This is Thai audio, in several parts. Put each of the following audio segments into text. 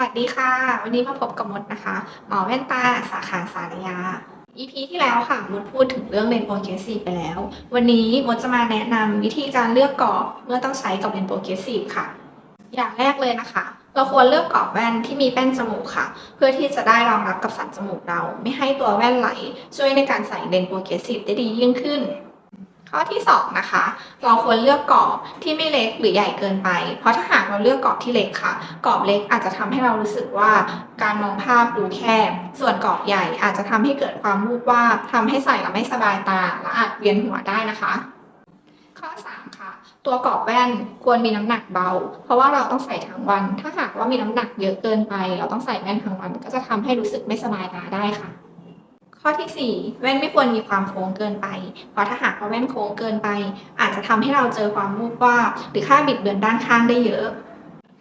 วัสดีค่ะ วันนี้มาพบกับมดนะคะ หมอแว่นตาสาขาสารยา EP ที่แล้วค่ะมดพูดถึงเรื่องเลนโปรเกรสซีฟไปแล้ว วันนี้มดจะมาแนะนำวิธีการเลือกกรอบเมื่อต้องใช้กับเลนโปรเกรสซีฟค่ะ อย่างแรกเลยนะคะ เราควรเลือกกรอบแว่นที่มีแป้นจมูกค่ะ เพื่อที่จะได้รองรับกับสันจมูกเรา ไม่ให้ตัวแว่นไหล ช่วยในการใส่เลนโปรเกรสซีฟได้ดียิ่งขึ้น ข้อที่ 2 นะคะ เราควรเลือกกรอบที่ไม่เล็กหรือใหญ่เกินไป เพราะถ้าหากเราเลือกกรอบที่เล็กค่ะ กรอบเล็กอาจจะทำให้เรารู้สึกว่าการมองภาพดูแคบ ส่วนกรอบใหญ่อาจจะทำให้เกิดความวูบวาบทำให้ใส่แล้วไม่สบายตาและอาจเวียนหัวได้นะคะ ข้อ 3 ค่ะ ตัวกรอบแว่นควรมีน้ำหนักเบา เพราะว่าเราต้องใส่ทั้งวัน ถ้าหากว่ามีน้ำหนักเยอะเกินไป เราต้องใส่แว่นทั้งวันก็จะทำให้รู้สึกไม่สบายตาได้ค่ะ ข้อที่ 4 แว่นไม่ควรมีความโค้งเกินไป เพราะถ้าหากว่าแว่นโค้งเกินไป อาจจะทำให้เราเจอความวูบวาหรือค่าบิดเบือนด้านข้างได้เยอะ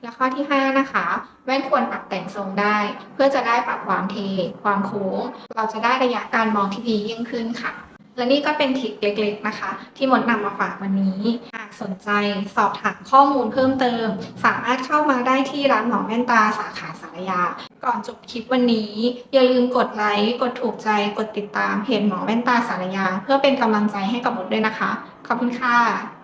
และข้อที่ 5 นะคะ แว่นควรปรับแต่งทรงได้ เพื่อจะได้ปรับความเท ความโค้ง เราจะได้ระยะการมองที่ดียิ่งขึ้นค่ะ และนี่ก็เป็นทริคเล็กๆนะคะ ที่มดนำมาฝากวันนี้ หากสนใจสอบถามข้อมูลเพิ่มเติม สามารถเข้ามาได้ที่ร้านหมอแว่นตาสาขาสารยา ก่อนจบคลิปวันนี้ อย่าลืมกดไลค์ กดถูกใจ กดติดตามเพจหมอแว่นตาสารยา เพื่อเป็นกำลังใจให้กับมดด้วยนะคะ ขอบคุณค่ะ